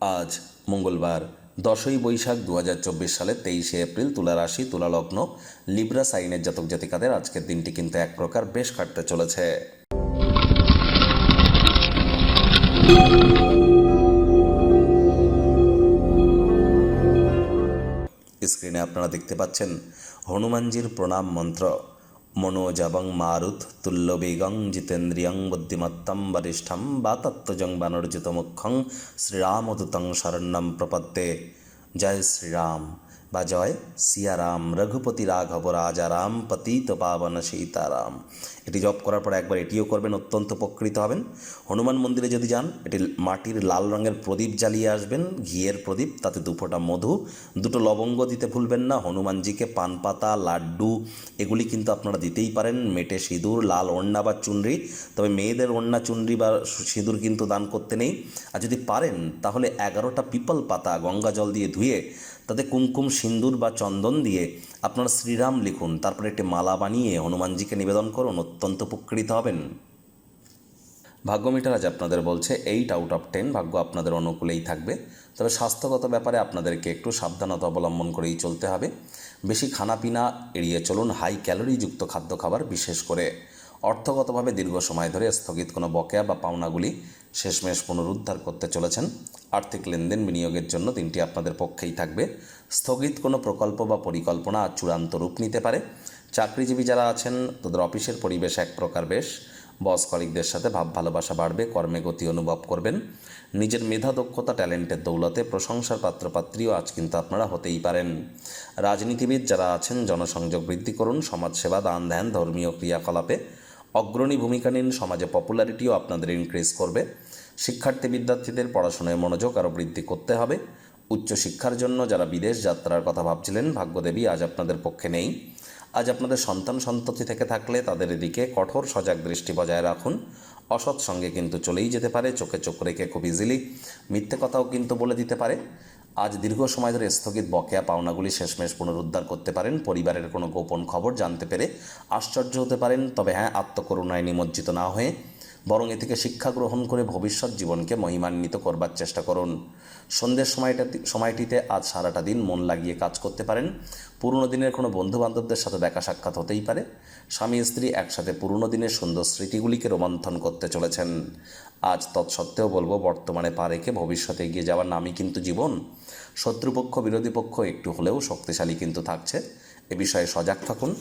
আজ মঙ্গলবার, দশই বৈশাখ দু হাজার চব্বিশ সালের তেইশে এপ্রিল, তুলা রাশি, তুলা লগ্ন, লিব্রা সাইনের জাতক জাতিকাদের আজকের দিনটি কিন্তু এক প্রকার বেশ কাটতে চলেছে। স্ক্রিনে আপনারা দেখতে পাচ্ছেন হনুমানজির প্রণাম মন্ত্র। মনোজাবং মারুত তুল্যবেগং জিতেন্দ্রিয়ং বুদ্ধিমত্তম বরিষ্ঠম বা তত্ত্বজং বানর্জিত মুখ্যং শ্রীরামদূতং শরণ্যম প্রপত্তে। জয় শ্রীরাম। বা জয় সিয়ারাম, রঘুপতি রাঘব, রাজারাম, পতিত পাবন সীতারাম। এটি জপ করার পর একবার এটিও করবেন, অত্যন্ত উপকৃত হবেন। হনুমান মন্দিরে যদি যান, এটি মাটির লাল রঙের প্রদীপ জ্বালিয়ে আসবেন, ঘিয়ের প্রদীপ, তাতে দুফোঁটা মধু, দুটো লবঙ্গ দিতে ভুলবেন না, হনুমানজিকে পান পাতা, লাড্ডু, এগুলি কিন্তু আপনারা দিতেই পারেন, মেটে সিঁদুর, লাল ওড়না বা চুনরি, তবে মেয়েদের ওড়না, চুনরি বা সিঁদুর কিন্তু দান করতে নেই। আর যদি পারেন, তাহলে এগারোটা পিপল পাতা গঙ্গা জল দিয়ে ধুয়ে তাতে কুমকুম সিন্দুর বা চন্দন দিয়ে আপনারা শ্রীরাম লিখুন। তারপরে একটি মালা বানিয়ে হনুমানজিকে নিবেদন করুন। অত্যন্ত উপকৃত হবেন। ভাগ্য মিটার আজ আপনাদের বলছে এইট আউট অফ টেন ভাগ্য আপনাদের অনুকূলেই থাকবে। তবে স্বাস্থ্যগত ব্যাপারে আপনাদেরকে একটু সাবধানতা অবলম্বন করেই চলতে হবে। বেশি খানাপিনা এড়িয়ে চলুন। হাই ক্যালোরিযুক্ত খাদ্য খাবার বিশেষ করে। অর্থগতভাবে দীর্ঘ সময় ধরে স্থগিত কোনো বকেয়া বা পাওনাগুলি শেষমেশ পুনরুদ্ধার করতে চলেছেন। আর্থিক লেনদেন বিনিয়োগের জন্য দিনটি আপনাদের পক্ষেই থাকবে। স্থগিত কোনো প্রকল্প বা পরিকল্পনা চূড়ান্ত রূপ নিতে পারে। চাকরিজীবী যারা আছেন, তাদের অফিসের পরিবেশ এক প্রকার বেশ। বস কলিকদের সাথে ভাব ভালোবাসা বাড়বে, কর্মে গতি অনুভব করবেন। নিজের মেধা, দক্ষতা, ট্যালেন্টের দৌলতে প্রশংসার পাত্রপাত্রীও আজ কিন্তু আপনারা হতেই পারেন। রাজনীতিবিদ যারা আছেন, জনসংযোগ বৃদ্ধি করুন, সমাজসেবা, দান ধ্যান, ধর্মীয় ক্রিয়াকলাপে অগ্রণী ভূমিকা নিন, সমাজে পপুলারিটিও আপনাদের ইনক্রিজ করবে। শিক্ষার্থী বিদ্যার্থীদের পড়াশোনায় মনোযোগ আরও বৃদ্ধি করতে হবে। উচ্চশিক্ষার জন্য যারা বিদেশ যাত্রার কথা ভাবছিলেন, ভাগ্যদেবী আজ আপনাদের পক্ষে নেই। আজ আপনাদের সন্তান সন্ততি থেকে থাকলে তাদের এদিকে কঠোর সজাগ দৃষ্টি বজায় রাখুন। অসৎ সঙ্গে কিন্তু চলেই যেতে পারে, চোখে চোখ রেখে খুব ইজিলি মিথ্যে কথাও কিন্তু বলে দিতে পারে। আজ দীর্ঘ সময় ধরে স্থগিত বকেয়া পাওনাগুলি শেষমেশ পুনরুদ্ধার করতে পারেন। পরিবারের কোনো গোপন খবর জানতে পেরে আশ্চর্য হতে পারেন। তবে হ্যাঁ আত্মকরুণায় নিমজ্জিত না হয়ে বরং এ থেকে শিক্ষা গ্রহণ করে ভবিষ্যৎ জীবনকে মহিমান্বিত করবার চেষ্টা করুন। সন্ধ্যের সময়টা সময়টিতে আজ সারাটা দিন মন লাগিয়ে কাজ করতে পারেন। পুরনো দিনের কোনো বন্ধু বান্ধবদের সাথে দেখা সাক্ষাৎ হতেই পারে। স্বামী স্ত্রী একসাথে পুরনো দিনের সুন্দর স্মৃতিগুলিকে রোমন্থন করতে চলেছেন। আজ তৎসত্ত্বেও বলব, বর্তমানে পা রেখে ভবিষ্যতে এগিয়ে যাওয়ার নামই কিন্তু জীবন। শত্রুপক্ষ, বিরোধী পক্ষ একটু হলেও শক্তিশালী কিন্তু থাকছে। এ বিষয়ে সজাগ থাকুন।